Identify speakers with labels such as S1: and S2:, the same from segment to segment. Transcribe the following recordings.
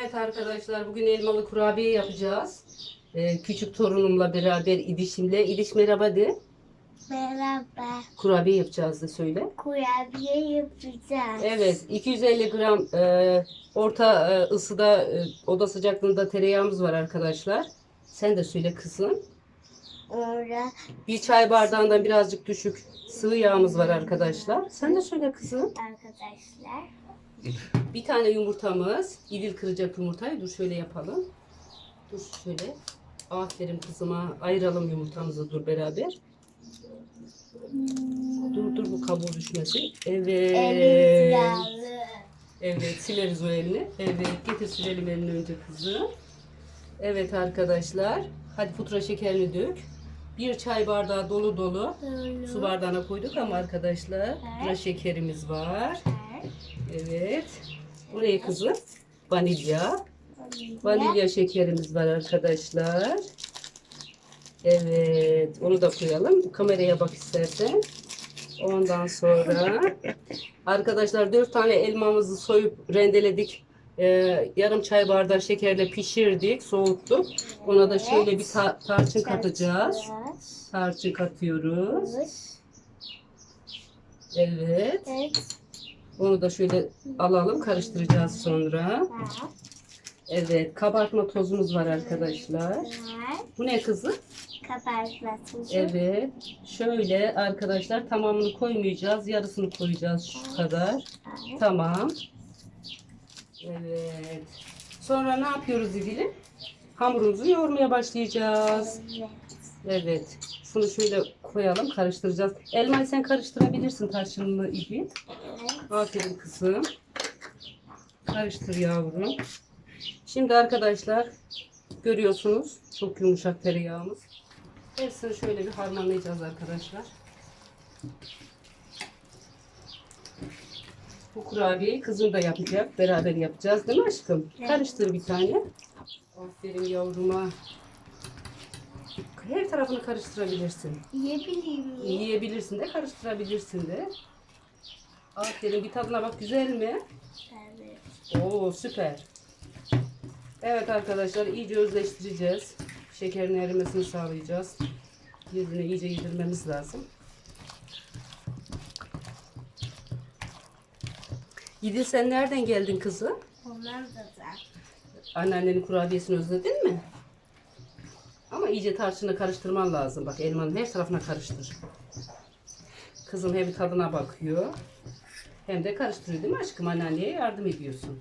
S1: Evet arkadaşlar bugün elmalı kurabiye yapacağız. Ee, küçük torunumla beraber İdişimle. İdiş merhaba de.
S2: Merhaba.
S1: Kurabiye yapacağız da söyle.
S2: Kurabiye yapacağız.
S1: Evet 250 gram e, orta e, ısıda e, oda sıcaklığında tereyağımız var arkadaşlar. Sen de söyle kızım.
S2: Sonra
S1: Bir çay bardağından birazcık düşük sıvı yağımız var arkadaşlar. Sen de söyle kızım.
S2: arkadaşlar
S1: Bir tane yumurtamız. İdil kıracak yumurtayı. Dur şöyle yapalım. Dur şöyle. Aferin kızıma. Ayıralım yumurtamızı dur beraber. Dur dur bu kabuğu düşmesin. Evet. Evet sileriz o elini. Evet getir silelim elini önce kızım. Evet arkadaşlar. Hadi pudra şekerini dök. Bir çay bardağı dolu dolu su bardağına koyduk ama arkadaşlar pudra şekerimiz var. Evet. Buraya kızım vanilya. Vanilya şekerimiz var arkadaşlar. Evet. Onu da koyalım. Kameraya bak istersen. Ondan sonra arkadaşlar dört tane elmamızı soyup rendeledik. Ee, yarım çay bardağı şekerle pişirdik, soğuttuk. Ona da şöyle bir ta- tarçın katacağız. Tarçın katıyoruz. Evet. Onu da şöyle alalım, karıştıracağız sonra. Evet, kabartma tozumuz var arkadaşlar. Bu ne kızım?
S2: Kabartması.
S1: Evet. Şöyle arkadaşlar tamamını koymayacağız. Yarısını koyacağız şu kadar. Tamam. Evet. Sonra ne yapıyoruz İdil'im? Hamurumuzu yoğurmaya başlayacağız. Evet. Şunu şöyle koyalım, karıştıracağız. Elmayı sen karıştırabilirsin tarçınlı İdil. Aferin kızım. Karıştır yavrum. Şimdi arkadaşlar görüyorsunuz çok yumuşak tereyağımız. Hepsini şöyle bir harmanlayacağız arkadaşlar. Bu kurabiyeyi kızım da yapacak. Beraber yapacağız değil mi aşkım?
S2: Evet.
S1: Karıştır bir tane. Aferin yavruma. Her tarafını karıştırabilirsin.
S2: Yiyebileyim mi?
S1: Yiyebilirsin de karıştırabilirsin de. Aferin bir tadına bak güzel mi?
S2: Evet.
S1: Oo süper. Evet arkadaşlar iyice özleştireceğiz. Şekerin erimesini sağlayacağız. Birbirine iyice yedirmemiz lazım. Yedil sen nereden geldin
S2: da da.
S1: Anneannenin kurabiyesini özledin mi? Ama iyice tarçını karıştırman lazım. Bak elmanın her tarafına karıştır. Kızım hem tadına bakıyor hem de karıştırıyor değil mi aşkım? Anneanneye yardım ediyorsun.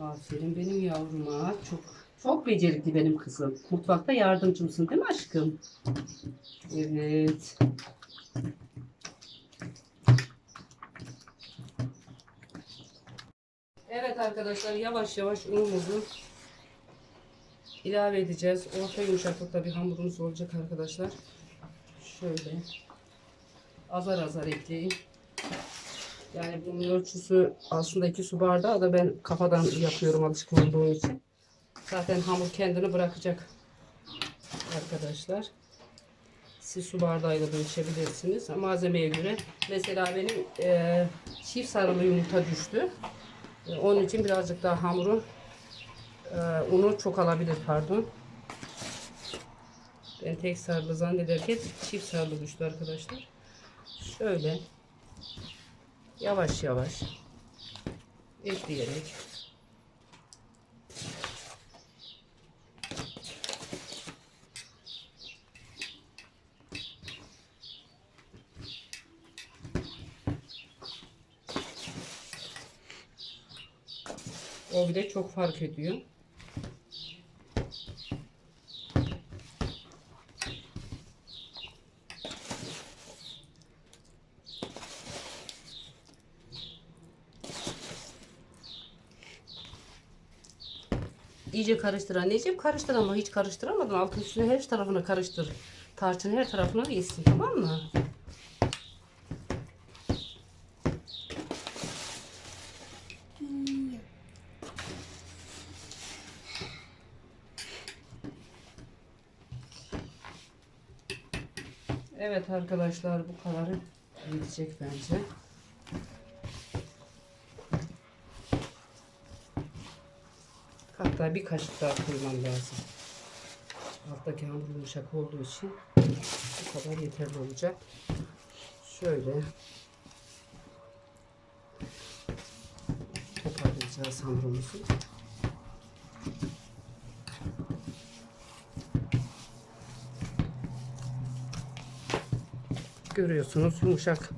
S1: Aferin benim yavruma. Çok çok becerikli benim kızım. Mutfakta yardımcımsın değil mi aşkım? Evet. Evet arkadaşlar yavaş yavaş unumuzu ilave edeceğiz. Orta yumuşaklıkta bir hamurumuz olacak arkadaşlar. Şöyle azar azar ekleyin. Yani bunun ölçüsü aslında 2 su bardağı da ben kafadan yapıyorum alışkın olduğum için. Zaten hamur kendini bırakacak arkadaşlar. Siz su bardağıyla da. Malzemeye göre. Mesela benim eee çift sarılı yumurta düştü. E, Onun için birazcık daha hamuru e, unu çok alabilir pardon. Ben tek sarılı zannederken çift sarılı düştü arkadaşlar. Şöyle yavaş yavaş ekleyerek o bile çok fark ediyor. İyice karıştır anneciğim. Karıştır ama hiç karıştıramadın. Altın üstüne her tarafına karıştır. Tarçın her tarafına yesin tamam mı? Evet arkadaşlar bu kadarı yetecek bence. Hatta bir kaşık daha koymam lazım. Alttaki hamur yumuşak olduğu için bu kadar yeterli olacak. Şöyle toparlayacağız hamurumuzu. Görüyorsunuz yumuşak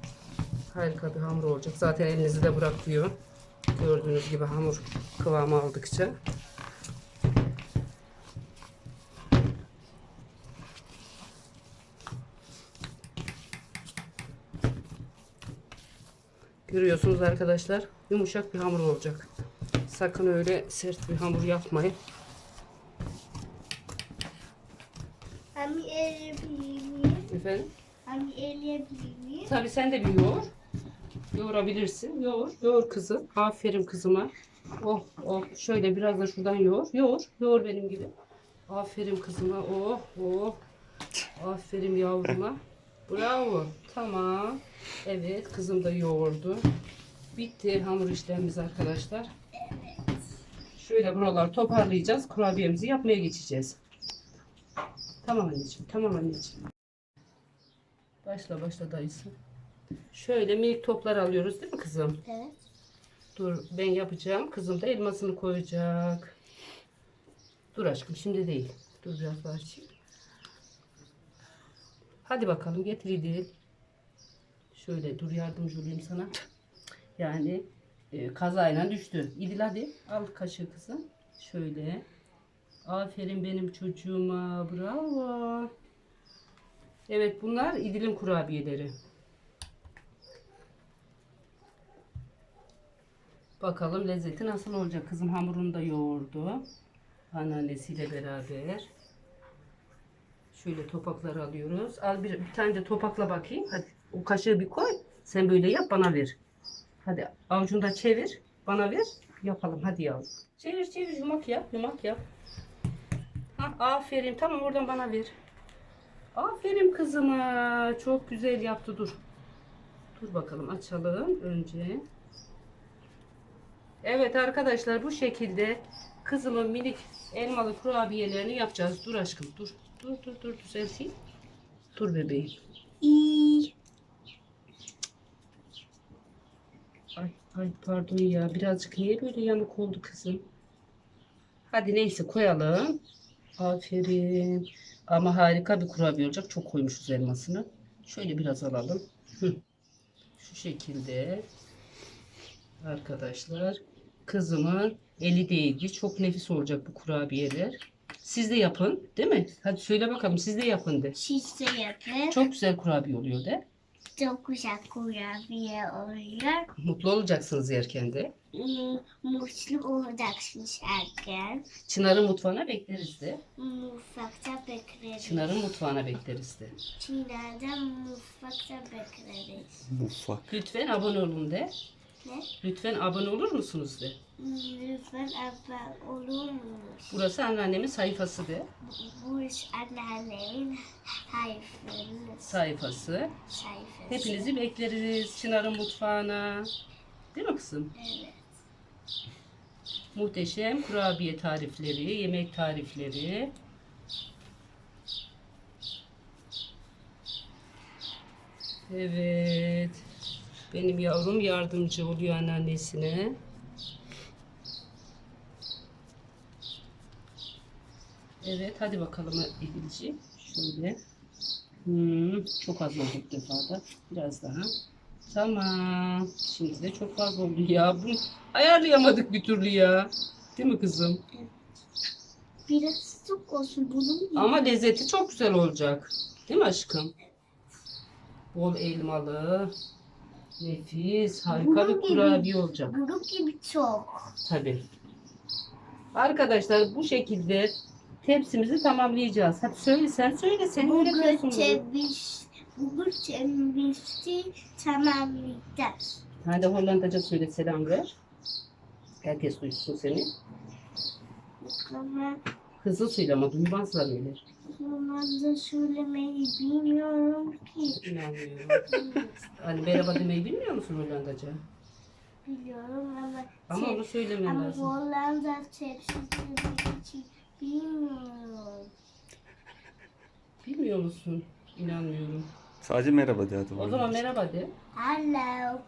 S1: harika bir hamur olacak. Zaten elinizi de bırakıyor. Gördüğünüz gibi hamur kıvamı aldıkça. Görüyorsunuz arkadaşlar yumuşak bir hamur olacak. Sakın öyle sert bir hamur yapmayın.
S2: Anne eleyebilir miyim?
S1: Efendim?
S2: Anne eleyebilir miyim?
S1: Tabii sen de bir yoğur. Yoğurabilirsin. Yoğur. Yoğur kızım. Aferin kızıma. Oh oh. Şöyle biraz da şuradan yoğur. Yoğur. Yoğur benim gibi. Aferin kızıma. Oh oh. Aferin yavruma. Bravo. Tamam. Evet kızım da yoğurdu. Bitti hamur işlemimiz arkadaşlar. Şöyle buraları toparlayacağız. Kurabiyemizi yapmaya geçeceğiz. Tamam anneciğim. Tamam anneciğim. Başla başla dayısı. Şöyle minik toplar alıyoruz değil mi kızım?
S2: Evet.
S1: Dur ben yapacağım. Kızım da elmasını koyacak. Dur aşkım şimdi değil. Dur biraz daha açayım. Hadi bakalım getir İdil. Şöyle dur yardımcı olayım sana. Yani e, kazayla düştü. İdil hadi al kaşığı kızım. Şöyle. Aferin benim çocuğuma. Bravo. Evet bunlar İdil'in kurabiyeleri. Bakalım lezzeti nasıl olacak. Kızım hamurunu da yoğurdu. Anneannesiyle beraber. Şöyle topakları alıyoruz. Al bir, bir tane de topakla bakayım. Hadi o kaşığı bir koy. Sen böyle yap bana ver. Hadi avucunda çevir. Bana ver. Yapalım hadi yavrum. Çevir çevir yumak yap. Yumak yap. Ha, aferin. Tamam oradan bana ver. Aferin kızıma. Çok güzel yaptı. Dur. Dur bakalım açalım önce. Evet arkadaşlar bu şekilde kızımın minik elmalı kurabiyelerini yapacağız. Dur aşkım dur. Dur dur dur düzelteyim. Dur bebeğim.
S2: İyi.
S1: Ay, ay pardon ya birazcık niye böyle yamuk oldu kızım? Hadi neyse koyalım. Aferin. Ama harika bir kurabiye olacak. Çok koymuşuz elmasını. Şöyle biraz alalım. Hı. Şu şekilde. Arkadaşlar. Kızımın eli değdi. Çok nefis olacak bu kurabiyeler. Siz de yapın. Değil mi? Hadi söyle bakalım. Siz de yapın de.
S2: Siz de yapın.
S1: Çok güzel kurabiye oluyor de.
S2: Çok güzel kurabiye oluyor.
S1: Mutlu olacaksınız yerken de.
S2: Hmm, Mutlu olacaksınız erken.
S1: Çınar'ın mutfağına bekleriz de.
S2: Mutfakta bekleriz.
S1: Çınar'ın mutfağına bekleriz de.
S2: Çin'de mutfakta bekleriz.
S3: Mutfak.
S1: Lütfen abone olun de.
S2: Ne?
S1: Lütfen abone olur musunuz de.
S2: Hmm, Lütfen abone olur musunuz?
S1: Burası anneannemin sayfası de.
S2: Bu iş anneannemin sayfasının
S1: Sayfası.
S2: sayfası.
S1: Hepinizi bekleriz Çınar'ın mutfağına. Değil mi kızım?
S2: Evet.
S1: Muhteşem kurabiye tarifleri, yemek tarifleri. Evet. Benim yavrum yardımcı oluyor anneannesine. Evet hadi bakalım İdilci. Şöyle. Hmm, çok az oldu bu defa da. Biraz daha. Tamam. Şimdi de çok fazla oldu ya. Bunu ayarlayamadık bir türlü ya. Değil mi kızım?
S2: Biraz çok olsun bunun
S1: Ama lezzeti çok güzel olacak. Değil mi aşkım? Bol elmalı. Nefis. Harika bir
S2: Bunun gibi.
S1: kurabiye olacak.
S2: bunun gibi çok.
S1: Tabii. Arkadaşlar bu şekilde tepsimizi tamamlayacağız. Hadi söyle sen söyle. Sen
S2: Bugün
S1: öğretiyorsun
S2: temiz, bugün temizliği tamamlayacağız.
S1: Hadi Hollandaca söyle selam ver. Herkes duysun seni. Hızlı söyle ama duymazlar öyle.
S2: Romanda söylemeyi bilmiyorum ki.
S1: İnanmıyorum. hani merhaba demeyi bilmiyor musun Hollandaca?
S2: biliyorum ama
S1: Ama onu söylemen
S2: ama
S1: lazım.
S2: Hollanda tepsisi için bilmiyorum.
S1: Bilmiyor musun? İnanmıyorum.
S3: Sadece merhaba de hadi.
S1: O zaman merhaba de.
S2: Hello.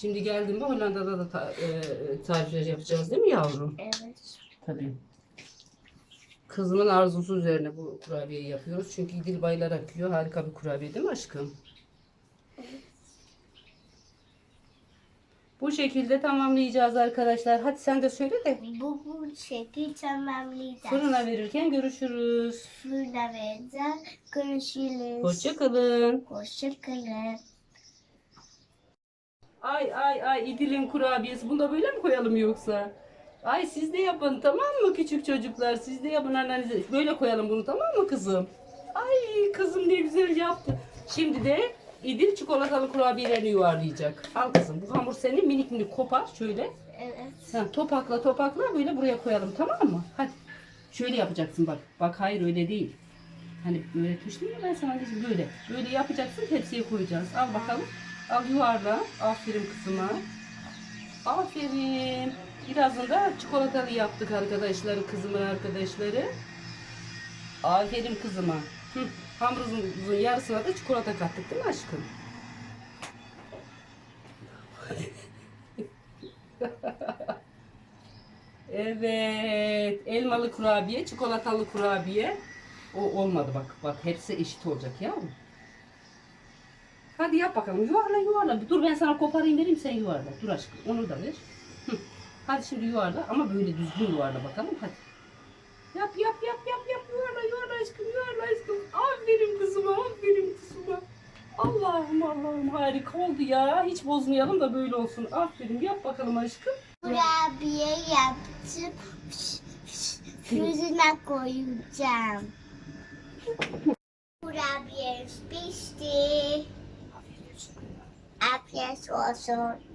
S1: Şimdi geldiğimde Hollanda'da da ta- e, tarifler yapacağız değil mi yavrum?
S2: Evet.
S1: Tabii. Kızımın arzusu üzerine bu kurabiyeyi yapıyoruz. Çünkü İdil bayılarak yiyor. Harika bir kurabiye değil mi aşkım? Bu şekilde tamamlayacağız arkadaşlar. Hadi sen de söyle de
S2: Bu bu şekil tamamlayacağız.
S1: fırına verirken görüşürüz.
S2: Fırına vereceğiz. Görüşürüz.
S1: Hoşçakalın.
S2: Hoşçakalın.
S1: Ay ay ay İdil'in kurabiyesi. Bunu da böyle mi koyalım yoksa? Ay siz de yapın tamam mı küçük çocuklar? Siz de yapın annenize. Böyle koyalım bunu tamam mı kızım? Ay kızım ne güzel yaptı. Şimdi de İdil çikolatalı kurabiyelerini yuvarlayacak. Al kızım bu hamur senin minik minik kopar şöyle.
S2: Evet.
S1: Sen topakla topakla böyle buraya koyalım tamam mı? Hadi. Şöyle yapacaksın bak. Bak hayır öyle değil. Hani tuştum ya ben sana anneciğim böyle. Böyle yapacaksın tepsiye koyacağız. Al bakalım. Al yuvarla. Aferin kızıma. Aferin. Birazını da çikolatalı yaptık arkadaşları, kızımın arkadaşları. Aferin kızıma. Hı. Hamurumuzun yarısına da çikolata kattık değil mi aşkım? Evet. Elmalı kurabiye, çikolatalı kurabiye. O olmadı bak. Bak hepsi eşit olacak yavrum. Hadi yap bakalım. Yuvarla yuvarla. Dur ben sana koparayım vereyim sen yuvarla. Dur aşkım onu da ver. Hı. Hadi şimdi yuvarla ama böyle düzgün yuvarla bakalım. Hadi. Yap yap yap yap yap yuvarla yuvarla aşkım yuvarla aşkım. Aferin kızıma aferin kızıma. Allah'ım Allah'ım harika oldu ya. Hiç bozmayalım da böyle olsun. Aferin yap bakalım aşkım.
S2: Kurabiye yaptım. Fırına koyacağım. Kurabiye pişti. Afiyet olsun.